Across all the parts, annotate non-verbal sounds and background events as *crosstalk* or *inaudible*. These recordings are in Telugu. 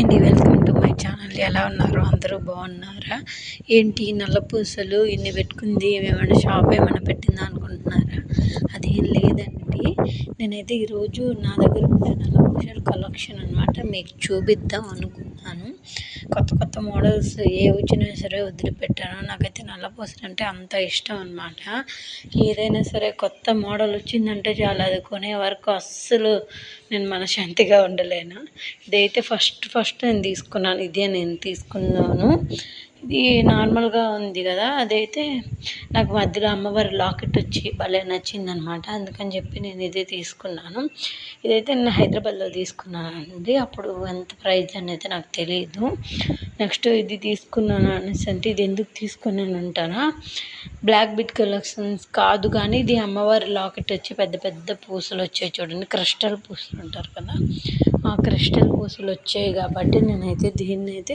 అండి వెల్కమ్ టు మై ఛానల్. ఎలా ఉన్నారు? అందరూ బాగున్నారా? ఏంటి నల్ల పూసలు ఇన్ని పెట్టుకుంది ఏమైనా షాప్ ఏమైనా పెట్టిందా అనుకుంటున్నారా? అదేం లేదండి. నేనైతే ఈరోజు నా దగ్గర ఉండే నల్ల కలెక్షన్ అనమాట మీకు చూపిద్దాం అనుకుంటున్నాను. కొత్త కొత్త మోడల్స్ ఏ వచ్చినా సరే వదిలిపెట్టాను. నాకైతే నల్లపూసలు అంటే అంత ఇష్టం అనమాట ఏదైనా సరే కొత్త మోడల్ వచ్చిందంటే చాలా అది కొనే వరకు అస్సలు నేను మనశాంతిగా ఉండలేను. ఇదైతే ఫస్ట్ ఫస్ట్ నేను తీసుకున్నాను. ఇదే నేను తీసుకున్నాను. ఇది నార్మల్గా ఉంది కదా అదైతే నాకు మధ్యలో అమ్మవారి లాకెట్ వచ్చి భలే నచ్చిందనమాట. అందుకని చెప్పి నేను ఇదే తీసుకున్నాను. ఇదైతే నేను హైదరాబాద్లో తీసుకున్నాను అండి అప్పుడు ఎంత ప్రైజ్ అనేది నాకు తెలియదు నెక్స్ట్ ఇది తీసుకున్నాను అనేసి అంటే ఇది ఎందుకు తీసుకున్నాను అంటారా? బ్లాక్ బిట్ కలెక్షన్స్ కాదు కానీ ఇది అమ్మవారి లాకెట్ వచ్చి పెద్ద పెద్ద పూసలు వచ్చాయి చూడండి. క్రిస్టల్ పూసలు అంటారు కదా ఆ క్రిస్టల్ పూసలు వచ్చాయి కాబట్టి నేనైతే దీన్ని అయితే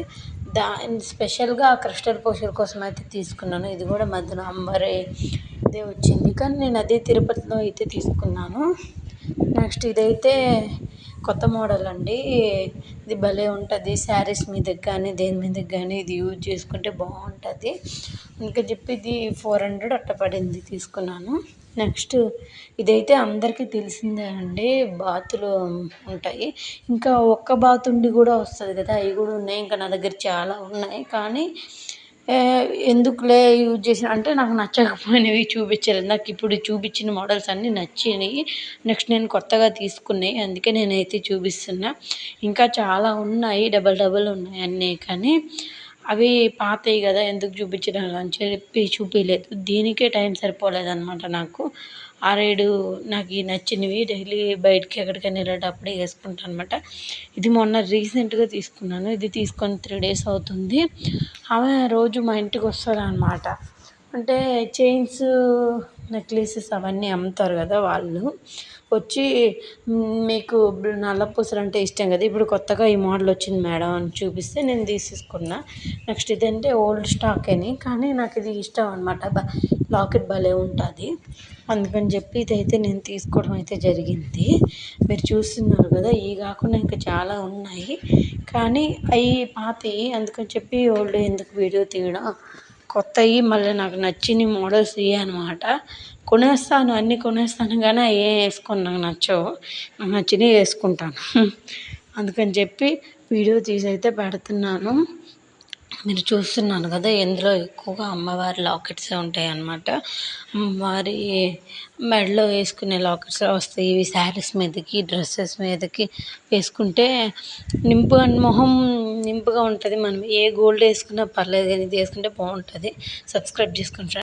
దా స్పెషల్గా క్రిస్టల్ పూసల కోసం అయితే తీసుకున్నాను. ఇది కూడా మధ్యలో అంబరే ఇదే వచ్చింది కానీ నేను అదే తిరుపతిలో అయితే తీసుకున్నాను. నెక్స్ట్ ఇదైతే కొత్త మోడల్ అండి. ఇది భలే ఉంటుంది. శారీస్ మీద కానీ దేని మీదకి కానీ ఇది యూజ్ చేసుకుంటే బాగుంటుంది. ఇంకా చెప్పి ఇది ఫోర్ హండ్రెడ్ అట్ట పడింది తీసుకున్నాను. నెక్స్ట్ ఇదైతే అందరికీ తెలిసిందే అండి. బాతులు ఉంటాయి. ఇంకా ఒక్క బాతు ఉండి కూడా వస్తుంది కదా అవి కూడా ఉన్నాయి. ఇంకా నా దగ్గర చాలా ఉన్నాయి. కానీ ఎందుకులే యూజ్ చేసిన అంటే నాకు నచ్చకపోయినవి చూపించలేదు. నాకు ఇప్పుడు చూపించిన మోడల్స్ అన్నీ నచ్చినాయి. నెక్స్ట్ నేను కొత్తగా తీసుకున్నాయి. అందుకే నేనైతే చూపిస్తున్నా. ఇంకా చాలా ఉన్నాయి. డబల్ డబల్ ఉన్నాయి అన్నీ కానీ. అవి పాతవి కదా ఎందుకు చూపించడం అని చెప్పి చూపించలేదు దీనికే టైం సరిపోలేదన్నమాట నాకు. ఆరేడు నాకు ఈ నచ్చినవి డైలీ బయటికి ఎక్కడికైనా వెళ్ళేటప్పుడే వేసుకుంటాను అనమాట ఇది మొన్న రీసెంట్గా తీసుకున్నాను. ఇది తీసుకొని త్రీ డేస్ అవుతుంది. ఆమె రోజు మా ఇంటికి వస్తుంది అనమాట అంటే చైన్స్ నెక్లెసెస్ అవన్నీ అమ్ముతారు కదా వాళ్ళు. వచ్చి మీకు నల్ల పూసలు అంటే ఇష్టం కదా ఇప్పుడు కొత్తగా ఈ మోడల్ వచ్చింది మేడం అని చూపిస్తే నేను తీసేసుకున్నా. నెక్స్ట్ ఇదంటే ఓల్డ్ స్టాక్ అని కానీ నాకు ఇది ఇష్టం అనమాట లాకెట్ భలే ఉంటుంది. అందుకని చెప్పి ఇదైతే నేను తీసుకోవడం అయితే జరిగింది. మీరు చూస్తున్నారు కదా ఇవి కాకుండా ఇంకా చాలా ఉన్నాయి. కానీ అవి పాతవి అందుకని చెప్పి ఓల్డ్ ఎందుకు వీడియో తీయడం కొత్తవి మళ్ళీ నాకు నచ్చిన మోడల్స్ ఇవి అనమాట కొనేస్తాను అన్నీ కొనేస్తాను కానీ అవి వేసుకొని నాకు నచ్చవు. నాకు నచ్చినవి వేసుకుంటాను. *laughs* అందుకని చెప్పి వీడియో తీసి అయితే పెడుతున్నాను. మీరు చూస్తున్నాను కదా ఇందులో ఎక్కువగా అమ్మవారి లాకెట్సే ఉంటాయి అన్నమాట. అమ్మవారి మెడలో వేసుకునే లాకెట్స్ వస్తాయి. ఇవి శారీస్ మీదకి డ్రెస్సెస్ మీదకి వేసుకుంటే నింపు మొహం నింపుగా ఉంటుంది. మనం ఏ గోల్డ్ వేసుకున్నా పర్లేదు కానీ ఇది వేసుకుంటే బాగుంటుంది. సబ్స్క్రైబ్ చేసుకోండి ఫ్రెండ్స్.